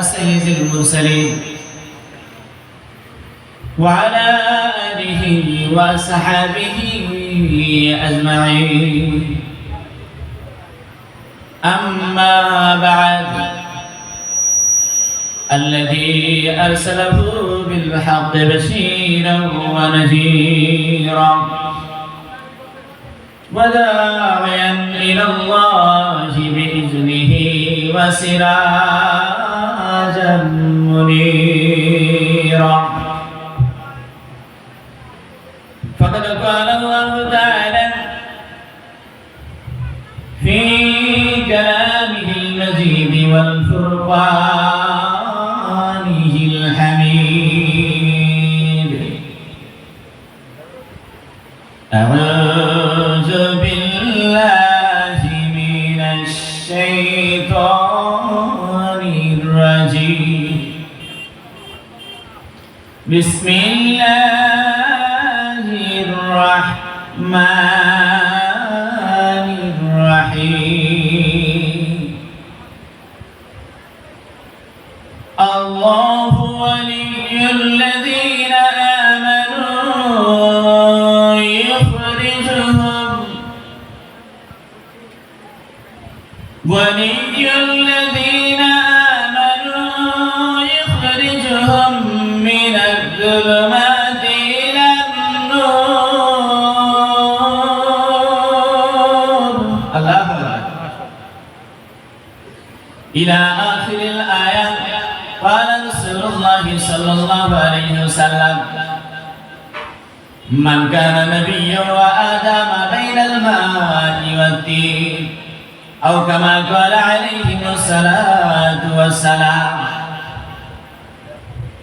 سيد المرسلين. وعلى آله وصحبه أجمعين. أما بعد الذي أرسله بالحق بشيرا ونذيرا وداعيا إلى الله بإذنه وسراجا. منيرا. فقد قال الله تعالى في كلامه المجيد والفرقانه الحميد. أعوذ بسم الله الرحمن الرحيم. الله ولي الذين آمنوا يخرجهم. ولي الذين آمنوا إلى آخر الآية. قال رسول الله صلى الله عليه وسلم من كان نبيا وآدم بين الماء والدين أو كما قال عليه الصلاة والسلام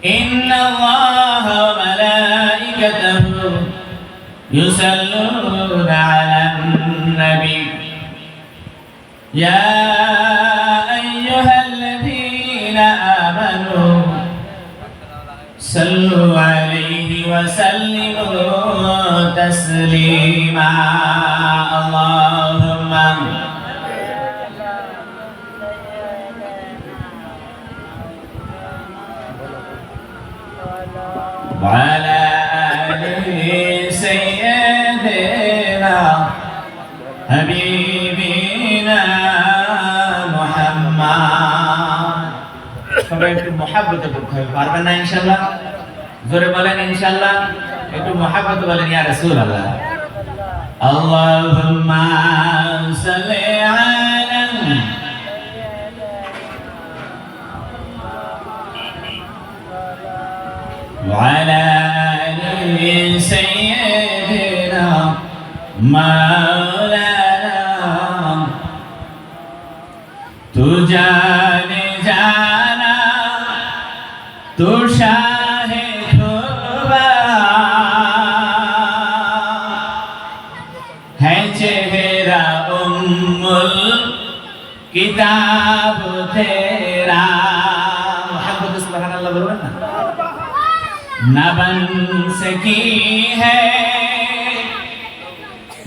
إن الله وملائكته يصلون على النبي. يا صلوا عليه وسلموا تسليما اللهم وعلى آله سيدنا حبيبنا محمد সবাই একটু মহাব্বত করতে হবে পারবেন না ইনশাল্লাহ জোরে বলেন ইনশাল্লাহ একটু মহাব্বত বলেন ইয়া রাসূলুল্লাহ আল্লাহুম্মা সাল্লি আলা وعلى آل سيدنا مولانا न बन सकी है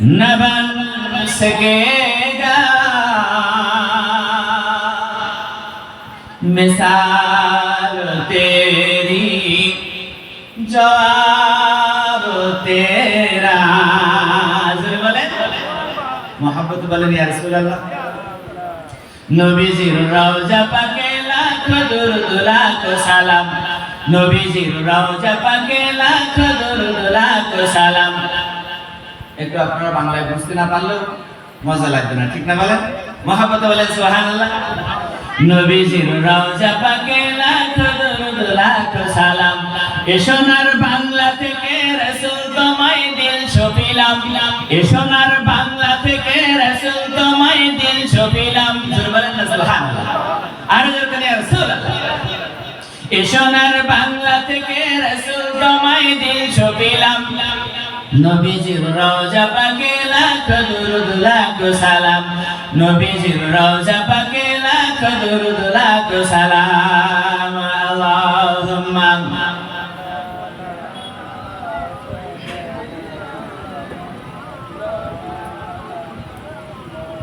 न बन सकेगा मिसाल तेरी जवाब तेरा জোরে বলেন মোহাম্মত বলেন ইয়া রাসূলুল্লাহ নবীজির রওজা পাকে লাখ দুরুদ লাখ সালাম একটু আপনারা বাংলায় বুঝতে না পারলেও মজা লাগবে না, ঠিক না বলেন? মহাব্বত বলেন, সুবহানাল্লাহ। নবীজির রওজা পাকে লাখ দুরুদ, লাখ সালাম। বাংলা থেকে রাসূল তোমায় দিল বাংলা থেকে তোমায় দিল আর এ সোনার বাংলা থেকে রাসূল তোমায় দিল সপিলাম নবীজির রওজা পাকে লাখ দুরুদ লাখ সালাম নবীজির রওজা পাকে লাখ দুরুদ লাখ সালাম আল্লাহুম্মা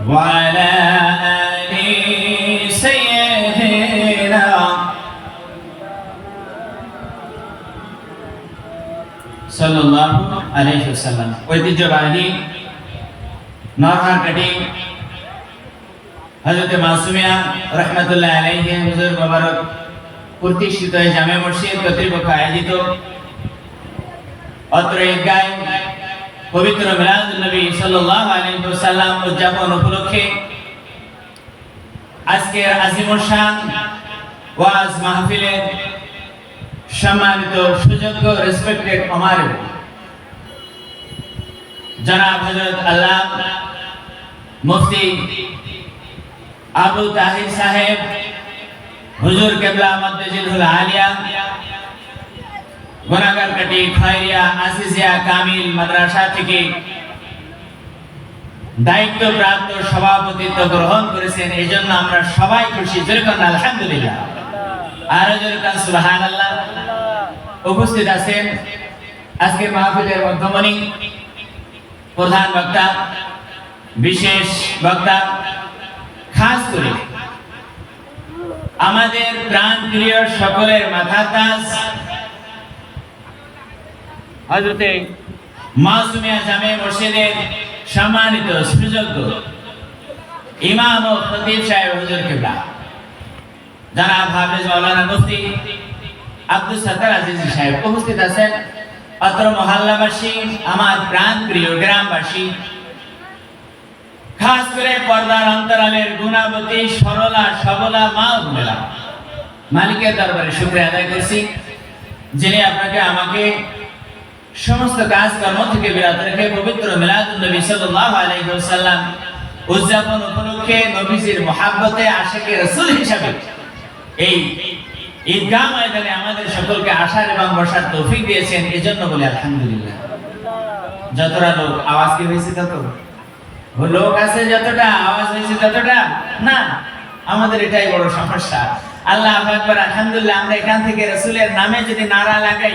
وعلى সাল্লাল্লাহু আলাইহি ওয়াসাল্লাম। ঐতিহ্যবাহী নরহাটকাটি হযরত মাসুমিয়া রাহমাতুল্লাহ আলাইহি হুজুর মোবারক প্রতিষ্ঠিত জামে মসজিদ কর্তৃপক্ষ আয়োজিত অত্র ঈদগায় পবিত্র মিলাদুন নবী সাল্লাল্লাহু আলাইহি ওয়াসাল্লাম উদযাপন উপলক্ষে আজকের আজিমুল শান ওয়াজ মাহফিলের সম্মানিত, সুযোগ্য রেসপেক্টেড আমার জনাব হজরত আল্লাহ মুফতি আবু তাহির সাহেব, হুজুর কেবলা মদ্দেজিল আলিয়া গোনাগার কাটি খয়রিয়া আসিসিয়া কামিল মাদ্রাসা থেকে দায়িত্বপ্রাপ্ত সভাপতিত্ব গ্রহণ করেছেন। এই জন্য আমরা সবাই খুশি। যেরকম আলহামদুলিল্লাহ। আমাদের প্রাণ প্রিয় সকলের মাথা মাসুমিয়া জামে মসজিদের সম্মানিত সুযোগ্য ইমাম ও খতিব সাহেব হুজুর যারা হাফেজ মাওলানা মুফতি আব্দুল সাত্তার আজিজি সাহেব উপস্থিত আছেন অত্র মহল্লাবাসী, আমার প্রাণ প্রিয় গ্রামবাসী, খাস করে পর্দার অন্তরালের গুণাবতী, সরলা, সবলা মা বোনেরা, মালিকের দরবারে শুক্রিয়া আদায় করছি, যিনি আপনাকে আমাকে সমস্ত কাজকর্ম থেকে বিরত রেখে পবিত্র মিলাদুন নবী সাল্লাল্লাহু আলাইহি ওয়াসাল্লাম উদযাপন উপলক্ষে নবীজির মহাব্বতে আশিকে রাসূল হিসাবে এই ঈদগাহ ময়দানে আমাদের সকলকে আসার এবং বসার তৌফিক দিয়েছেন এজন্য বলে আলহামদুলিল্লাহ। যতটা লোক আওয়াজ কি হয়েছে তত? লোক আছে যতটা, আওয়াজ হয়েছে ততটা? না, আমাদের এটাই বড় সমস্যা। আল্লাহ আলহামদুলিল্লাহ, আমরা এখান থেকে রসুলের নামে যদি নারা লাগাই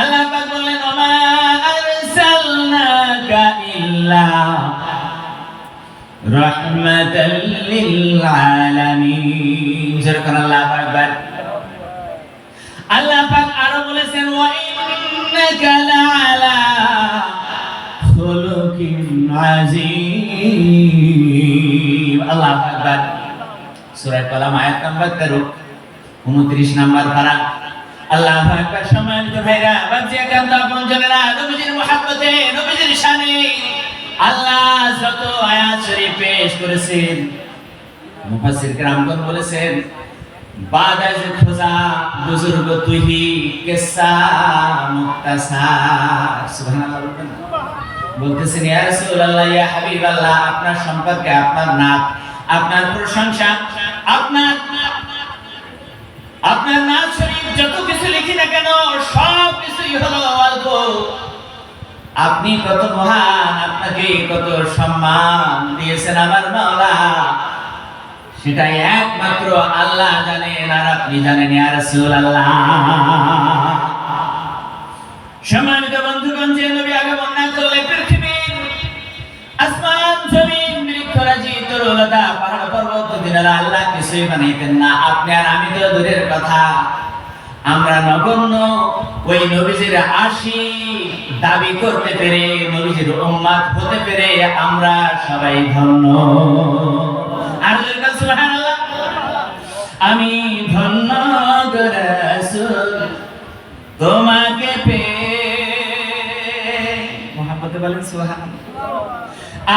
আল্লাহ পাক বললেন, ওমা আরসালনাকা ইল্লা রাহমাতাল লিল আলামিন পাক আরও বলেছেন, ওয়া ইন্নাকা লাআলা খুলুকিন আযীম। আল্লাহ আকবার সূরা কলাম, আয়াত নাম্বার 13 29 নাম্বার পারা। আল্লাহ আকবার সম্মানিত ভাইরা একান্ত নবীজির মহাব্বতে, নবীজির শানে আল্লাহ যত আয়াত শরীফ পেশ করেছেন, মুফাসসির বলেছেন বাদাজ খোজা, বুজুর্গ তুহি মুক্তাসার। সুবহানাল্লাহ বলতেছেন, ইয়া রাসূলুল্লাহ, ইয়া হাবিবাল্লাহ, আপনার সম্পর্কে আপনার নাত আপনার প্রশংসা, আপনার আপনার নাত যত কিছু লিখি না কেন, সব কিছুই হলো অল্প। আপনি কত মহান, আপনাকে কত সম্মান দিয়েছেন আমার মাওলা। সেটাই একমাত্র আল্লাহ জানেন আর আপনি জানেন ইয়া রাসূলুল্লাহ। সম্মানিত বন্ধুগণ, যে নবী আগমন না করলে পৃথিবীর আসমান, জমিন, বৃক্ষরাজি, তরুলতা, পাহাড়, পর্বত, দিনারা আল্লাহ কিছুই বানাইতেন না। আপনি আর আমি তো দূরের কথা। আমরা নগণ্য, ওই নবীজির আশি দাবি করতে পেরে, নবীজির উম্মাদ হতে পেরে আমরা সবাই ধন্য। আমি ধন্য তোমাকে পেয়ে। মোহাম্মদ বলেন, সুবহানাল্লাহ।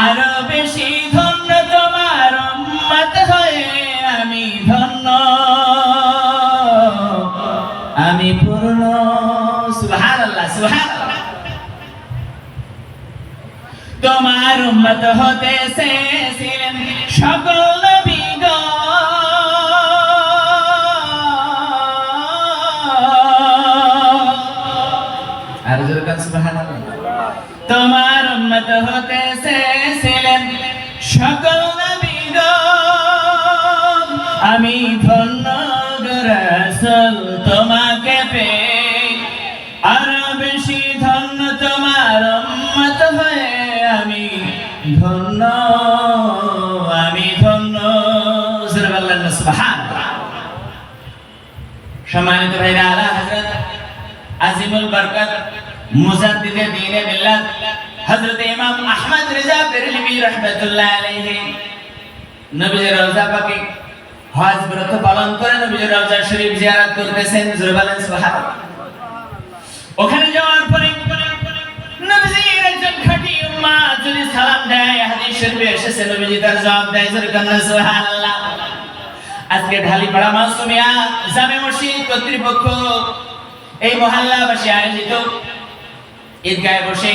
আরও বেশি ধন্য তোমার উম্মত হয়ে আমি ধন্য। আমার উম্মত হতে এসেছিলেন সকল তোমার উম্মত হতে এসেছিলেন সকল আমি ধন্য রাসল তো। মুজাদ্দিদে দ্বীনে মিল্লাত হযরত ইমাম আহমদ রিজা বেরলভী রাহমাতুল্লাহ আলাইহি। নবীজির রওজা পাকে হজ ব্রত পালন করে নবীজির রওজা শরীফ জিয়ারত করতেছেন, জোরে বলেন ওখানে যাওয়ার পরে নবীজির একজন খাঁটি উম্মাত যদি সালাম দেয়, হাদিস শরীফে এসেছে, নবীজি তার জবাব দেয়, জোরে সুবহানাল্লাহ। আজকে ঢালিপাড়া মাসুমিয়া জামে মসজিদ কর্তৃপক্ষ এই মহল্লাবাসী আয়োজিত ঈদগাহে বসে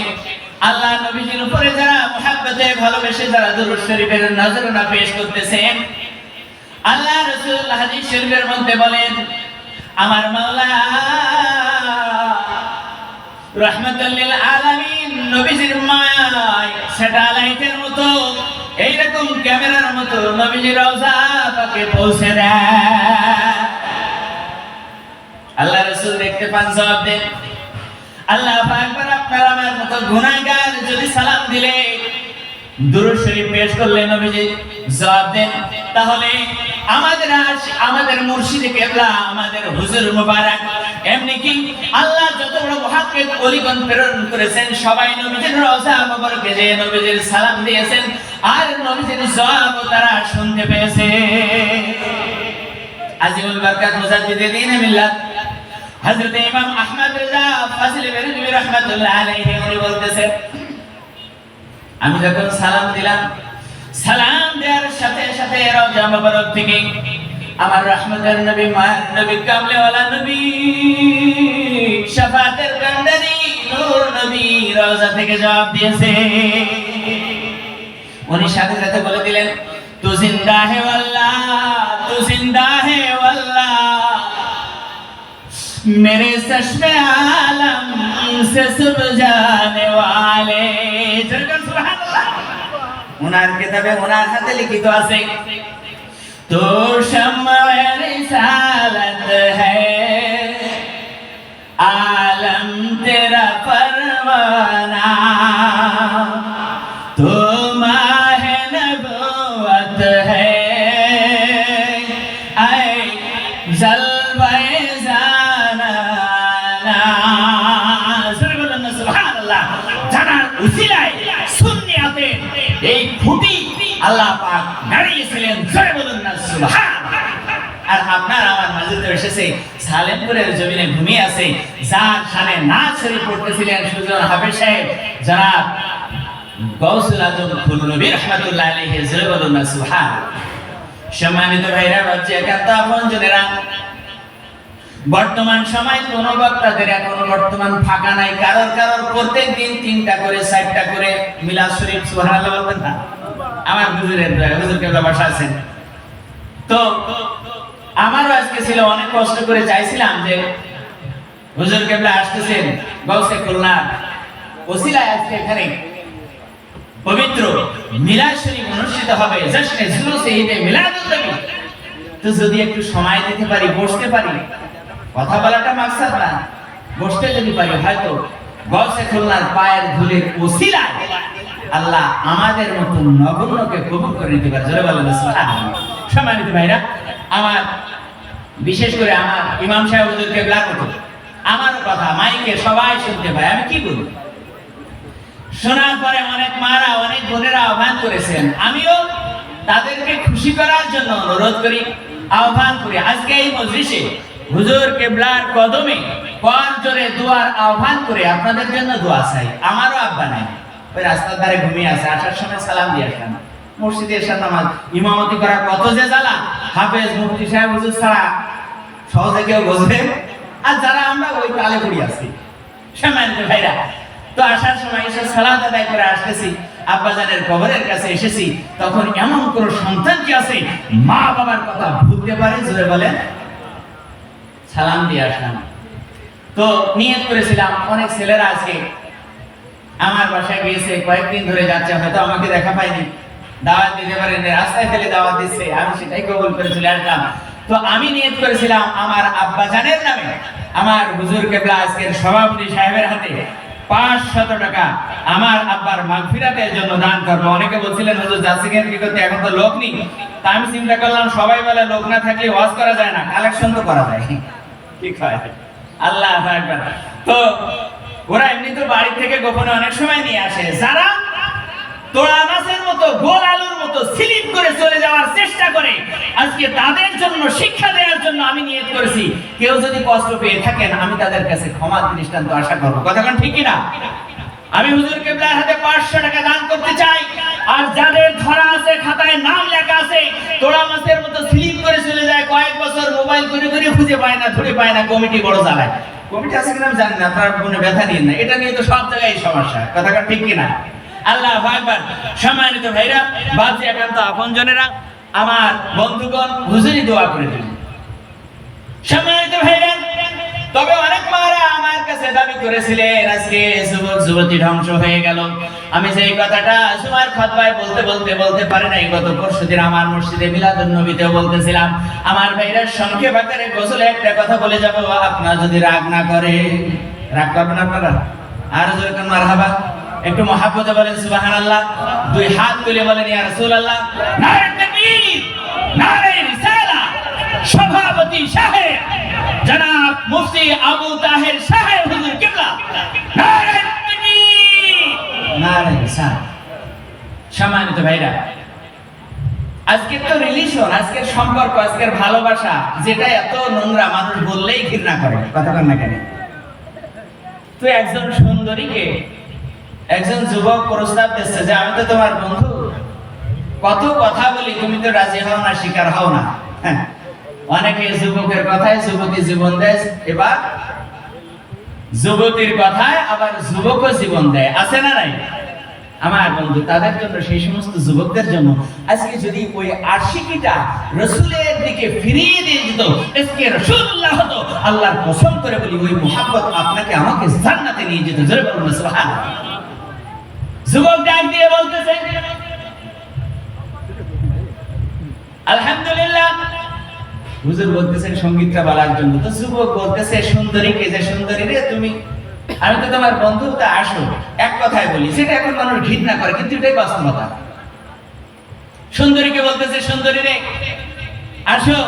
আল্লাহ নবীজির উপরে যারা মুহাব্বতে ভালোবেসে যারা দুরূদ শরীফের নজরানা পেশ করতেছেন আল্লাহ রাসূল হাদিস শরীফের মধ্যে বলেন, আমার মাওলা রহমতুল্লিল আলামিন, নবীজির মায় স্যাটেলাইটের মতো, এইরকম ক্যামেরার মতো নবীজির রওজা পাকে পৌঁছে দেয়। আল্লাহ রাসূল দেখতে পান জবাব দেন আল্লাহ পাকবার আপনার আমার মতো গুনাহগার যদি সালাম দিলে, দুরূদ শরীফ পেশ করলে নবীজি, জবাব দেন, তাহলে আমাদের আমাদের মুর্শিদ কেবলা, আমাদের হুজুর মুবারক, এমনি কি আল্লাহ যত বড় মুহাক্কিক ওলিগণ প্রেরণ করেছেন, সবাই নবীজির রওজা মুবারকে যে নবীজির সালাম দিয়েছেন, আর নবীজির জবাব তারা শুনতে পেয়েছে। আজিমুল বরকত মুজাদ্দিদে দ্বীন মিল্লাত। হযরত ইমাম আহমদ রিজা ফাজিল বেরলভী রাহমাতুল্লাহ আলাইহি উনি বলতেছেন আমি যখন সালাম দিলাম, সালাম দেওয়ার সাথে সাথে রওজা মুবারক থেকে আমার রহমতের নবী, মায়ের নবী কামলেওয়ালা নবী শাফাতের কান্ডারি, নূর নবী রওজা থেকে জবাব দিয়েছে। উনি সাথে সাথে বলে দিলেন, তু জিন্দা হে ওয়াল্লাহ তু জিন্দা হে ওয়াল্লাহ मेरे चश्मे आलम से सुब जाने वाले জরকান সুবহানাল্লাহ ওনার কিতাবে ওনার হাতে লিখিত আছে তো শময়ে রিসালত है आलम तेरा परवाना খুঁটি আল্লাহ পাক নাড়িয়েছিলেন, জয় বলুন না, সুবহানাল্লাহ। আর আপনার আমার মাঝে তো এসেছে, সালেমপুরের জমিনে ঘুমিয়ে আছে, যার সামনে না শরীফ পড়তেছিলেন সুজন হাফেজ সাহেব। যারা গৌসুল আজম ফুল নবী রহমাতুল্লাহ আলাইহি, জয় বলুন না, সুবহানাল্লাহ। সম্মানিত ভাইরা বাচ্চা একান্ত আপন জনেরা বর্তমান সময় কোন বক্তাদের এখন বর্তমান ফাঁকা নাই। কারোর কারোর প্রত্যেক দিন তিনটা করে, চারটা করে মিলাদ শরীফ না? আমার হুজুরের হুজুর বসা আছেন? তো, আমারও আজকে ছিল, অনেক কষ্ট করে চাইছিলাম যে হুজুর কেবলা আসতেছেন গৌসে খুলনা ওসিলায় আজকে এখানে পবিত্র মিলাদ শরীফ অনুষ্ঠিত হবে। জশ্নে জুলুসে ঈদে মিলাদুন নবী। তো যদি একটু সময় দিতে পারি, বসতে পারি কথা বলাটা মাকসাদ না। বসতে যদি পারি হয়তো। গসে খুলনার পায়ের ধুলের ওসিলায় আল্লাহ আমাদের মতো নগণ্যকে কবুল করে নিতে পারে। জোরে বলেন সম্মানিত ভাইরা, আমার, বিশেষ করে আমার ইমাম সাহেব হুজুরকে হতো আমার কথা, মাইকে সবাই শুনতে পায়। আমি কি বলি শোনার পরে অনেক মারা, অনেক বোনেরা আহ্বান করেছেন। আমিও তাদেরকে খুশি করার জন্য অনুরোধ করি, আহ্বান করি। আজকে এই মজলিসে হুজুর কেবলার কদমে কর জোরে দুয়ার আহ্বান করে আপনাদের জন্য দোয়া চাই, আমারও আব্বা নাই ওই রাস্তার ধারে ঘুমিয়ে আছে, আসার সময় সালাম দিয়ে আসলাম। মসজিদে এসে নামাজ, ইমামতি করা কত যে জ্বালা, হাফেজ মুফতি সাহেব হুজুর ছাড়া সহজে কেউ বোঝে? আর যারা আমরা ওই কালে পড়ি আছি। সম্মানিত ভাইরা, তো আসার সময় এসে সালাত আদায় করে আসতেছি, আব্বাজানের কবরের কাছে এসেছি, তখন এমন কোন সন্তান কি আছে মা বাবার কথা ভুলতে পারে, জোরে বলেন? সালাম দিয়ে আসলাম। তো নিয়ত করেছিলাম, অনেক ছেলেরা আছে আমার বাসায় গিয়েছে, কয়েকদিন ধরে যাচ্ছে, হয়তো আমাকে দেখা পায়নি। দাওয়াত দিতে পারেন, রাস্তায় ফেলে দাওয়াত দিচ্ছে, আমি সেটাই কবুল করে চলে আসলাম। তো আমি নিয়ত করেছিলাম আমার আব্বা জানের নামে, আমার হুজুর কেবলা আজকের সভাপতি সাহেবের হাতে পাঁচ শত টাকা আমার আব্বার মাগফিরাতের জন্য দান করব। অনেকে বলছিলেন, হুজুর যাচ্ছিলেন কি করতে? এখন তো লোক নেই। তা আমি চিন্তা করলাম, সবাই বলে, লোক না থাকলে ওয়াজ করা যায় না, কালেকশন তো করা যায়। আল্লাহ তো ওরা এমনি তো বাড়ি থেকে গোপনে অনেক সময় নিয়ে আসে। যারা মাছের মতো, গোল আলুর মতো স্লিপ করে চলে যাওয়ার চেষ্টা করে, আজকে তাদের জন্য, শিক্ষা দেওয়ার জন্য আমি নিয়ত করেছি। কেউ যদি কষ্ট পেয়ে থাকেন, আমি তাদের কাছে ক্ষমা দৃষ্টান্ত আশা করব। কথা ঠিক কিনা? আমি হুজুর কেবলার হাতে পাঁচশো টাকা দান করতে চাই। আর যাদের ধরা আছে, খাতায় নাম লেখা আছে তোড়া মাছের মতো স্লিপ করে চলে যায়। কয়েক বছর মোবাইল করে করে খুঁজে পায় না, ধরে পায় না, কমিটি বড় চালায় কমিটি আছে কিনা জানি না কোনো ব্যথা না এটা নিয়ে তো সব জায়গায় সমস্যা। কথাটা ঠিক কিনা? আল্লাহ আকবার। সম্মানিত ভাইরা বাজে একান্ত আপনজনেরা, আমার বন্ধুগণ হুজুরি দোয়া করে দিন। সম্মানিত ভাইরা তবে অনেক মারা আমার কাছে দাবি করেছিলেন, আজকে যুবক, যুবতী ধ্বংস হয়ে গেল। আমি সেই কথাটা সুমার খতবায় বলতে বলতে বলতে পারি নাই। গত পরশুদিন আমার মসজিদে মিলাদুন নবীতেও বলতেছিলাম, আমার ভাইরা সংক্ষেপ আকারে গোসলে একটা কথা বলে যাব, আপনারা যদি রাগ না করে রাগ করবেন আপনারা? আর জোরে কোন মারহাবা? একটু মহাব্বতে বলেন, সুবহানাল্লাহ। দুই হাত তুলে বলেন, ইয়া রাসূলুল্লাহ। নারে তাকবীর নারে রিসালা সভাপতি সাহেব জনাব মুফতি আবু তাহের সাহেব হুজুর কিবলা। নারে তাকবীর নারে রিসালা সম্মানিত ভাইরা আজকের তো রিলেশন আজকের সম্পর্ক আজকের ভালোবাসা যেটা এত নোংরা মানুষ বললেই ঘৃণা করে কথা কন না কেন? তো একজন সুন্দরীকে একজন যুবক প্রস্তাব দিচ্ছে যে আমি তো তোমার বন্ধু। কত কথা বলি তুমি তো রাজি হও না স্বীকার হও না। হ্যাঁ। অনেকে যুবকের কথায় যুবতী জীবন দেয়, এবার যুবতীর কথায় আবার যুবকও জীবন দেয়। আছে না নাই? আমার বন্ধু, তাদের জন্য, সেই সমস্ত যুবকদের জন্য আজকে যদি ওই আশিকিটা রসুলের দিকে ফিরিয়ে দিয়ে দিত, আজকে রসুল্লাহ হতো, আল্লাহর কসম করে বলি, ওই মোহাম্মত আপনাকে আমাকে জান্নাতে নিয়ে যেত। জোরে বলুন সুবহানাল্লাহ। যুবক ডাক দিয়ে বলতেছে, আলহামদুলিল্লাহ। হুজুর বলতেছেন সঙ্গীতটা বলার জন্য। তো যুবক বলতেছে, সুন্দরী কে যে সুন্দরী রে তুমি? আমি তো তোমার বন্ধু তা আসো এক কথায় বলি সেটা এখন মানুষ ঘৃণা করে, কিন্তু এটাই বাস্তবতা। সুন্দরীকে বলতেছে, সুন্দরী রে, আসো।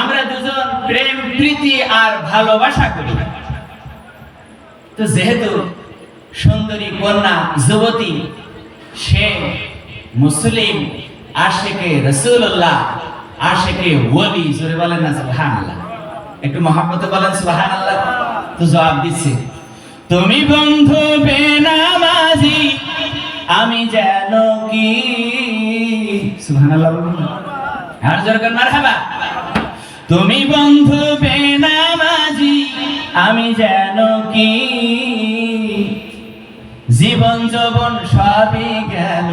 আমরা দুজন প্রেম, প্রীতি আর ভালোবাসা করি। তো যেহেতু সুন্দরী কন্যা, যুবতী, সে মুসলিম, আশেকে রসুল্লাহ আশেকে ওলি, জোরে বলেন না, সুবহানাল্লাহ। একটু মহাব্বতে বলেন, সুবহানাল্লাহ। তো জবাব দিচ্ছে। তুমি বন্ধু বেনামাজি, আমি যেন কি? সুবহানাল্লাহ আর জোরে কর মারহাবা। তুমি বন্ধু বেনামাজি, আমি যেন কি? জীবন যৌবন সবই গেল,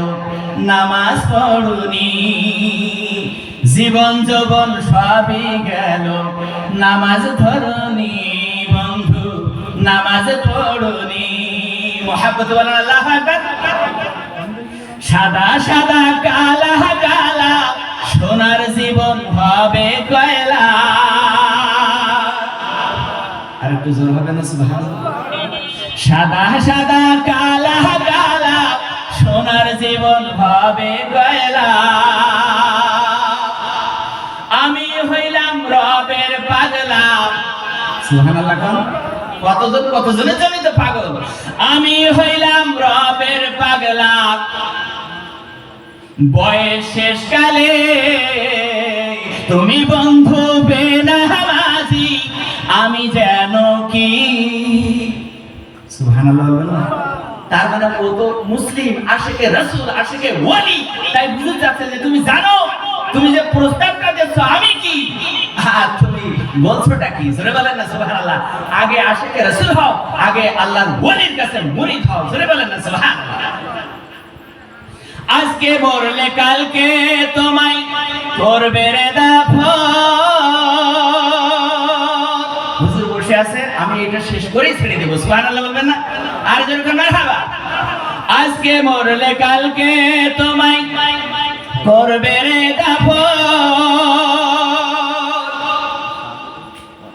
নামাজ পড়ুনি। জীবন যৌবন সবই গেল। নামাজ ধরুনি বন্ধু, নামাজ পড়ুনি। মোহাব্বত বলেন আল্লাহ সাদা সাদা কালা কালা সোনার জীবন হবে কয়লা। আর একটু জোর হবে না সাদা সাদা কালা কালা সোনার জীবন হবে গয়লা কতজন কতজনের জন্য তো পাগল? আমি হইলাম রবের পাগলা। বয়স শেষ কালে তুমি বন্ধু বেনামাজি, আমি যেন কি? তার মানে ও তো মুসলিম, আশেকে রাসূল, আশেকে ওলি তাই বুঝতে চাচ্ছে যে তুমি জানো, তুমি যে প্রস্তাবটা দিচ্ছ আমি কি? বলছোটা কি? জোরে বলেন না আগে আশেকে রাসূল হও, আগে আল্লাহর ওলির কাছে মুরিদ হও। জোরে বলেন না আজকে মরলে কালকে তোমায় করবে রে বসে আছে, আমি এটা শেষ করেই ছেড়ে দেবো, সুবহানাল্লাহ বলবেন না? আর যেরকম আজকে মরলে কালকে তোমায় করবে রে দাফন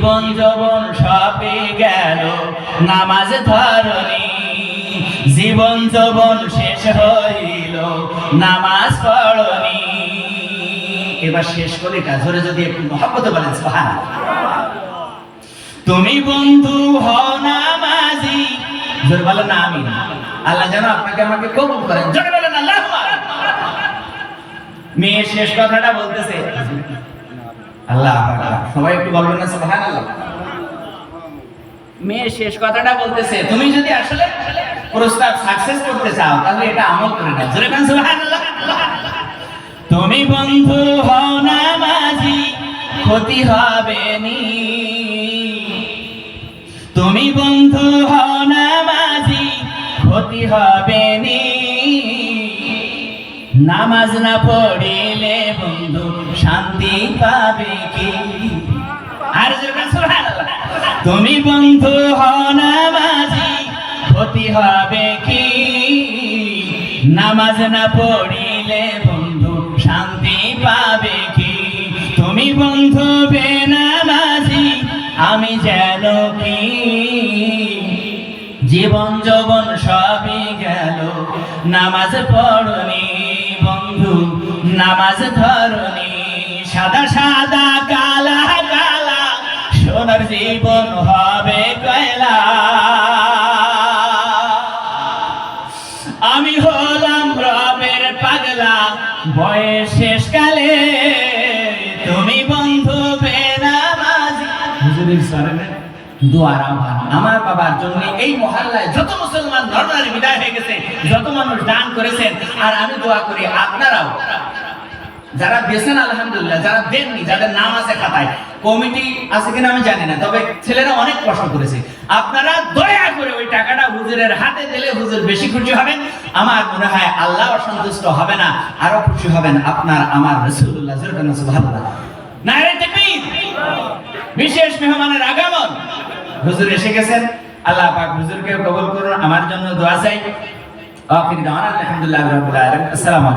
জীবন যবন সবে গেল। নামাজ ধরনি, জীবন যবন শেষ হইল। নামাজ পড়নি। এবার শেষ করে কাজরে যদি একটু মহাব্বত বলেন তুমি বন্ধু হও নামাজি জোরে বলো না আমি আল্লাহ যেন আপনাকে আমাকে কবুল করেন। জোরে বলেন, আল্লাহ মেয়ে শেষ কথাটা বলতেছে। আল্লাহ। সবাই একটু বলবেন না সুবহান মেয়ে শেষ কথাটা বলতেছে, তুমি যদি আসলে প্রস্তাব সাকসেস করতে চাও, তাহলে এটা আমল করে নাও। জোরে কান তুমি বন্ধু হও না মাঝি, ক্ষতি হবে নি। তুমি বন্ধু হও না মাঝি, ক্ষতি হবে নি। নামাজ না পড়িলে বন্ধু শান্তি পাবে কি? আর তুমি বন্ধু না ক্ষতি হবে কি? নামাজ না পড়িলে বন্ধু শান্তি পাবে কি? তুমি বন্ধু বেনামাজি আমি যেন কি? জীবন যৌবন সবই গেল, নামাজ পড়নি নামাজ ধরনি, সাদা সাদা কালা কালা সোনার জীবন হবে কয়লা। আমি হলাম রবের পাগলা বয়স শেষ কালে। তুমি বন্ধু বেনামাজি। স্মরণে দোয়ার আমার বাবার জন্য এই মহল্লায় যত মুসলমান ধর্মের বিদায় হয়ে গেছে, যত মানুষ দান করেছেন, আর আমি দোয়া করি আপনারাও। যারা দিয়েছেন, আলহামদুলিল্লাহ, যারা দেননি, যাদের নাম আছে খাতায়, কমিটি আছে কিনা আমি জানি না, তবে ছেলেরা অনেক কষ্ট করেছে। আপনারা দয়া করে ওই টাকাটা হুজুরের হাতে দিলে হুজুর বেশি খুশি হবেন। আমার মনে হয় আল্লাহ অসন্তুষ্ট হবে না, আরও খুশি হবেন আপনার, আমার রসুল্লাহ সুবহানাল্লাহ। নারে তাকবীর। বিশেষ মেহমানের আগমন। হুজুর এসে গেছেন। আল্লাহ পাক হুজুরকে কবুল করুন, আমার জন্য দোয়া চাই। আখির দাওয়ানা, আলহামদুলিল্লাহ, রাব্বিল আলামিন। আসসালামু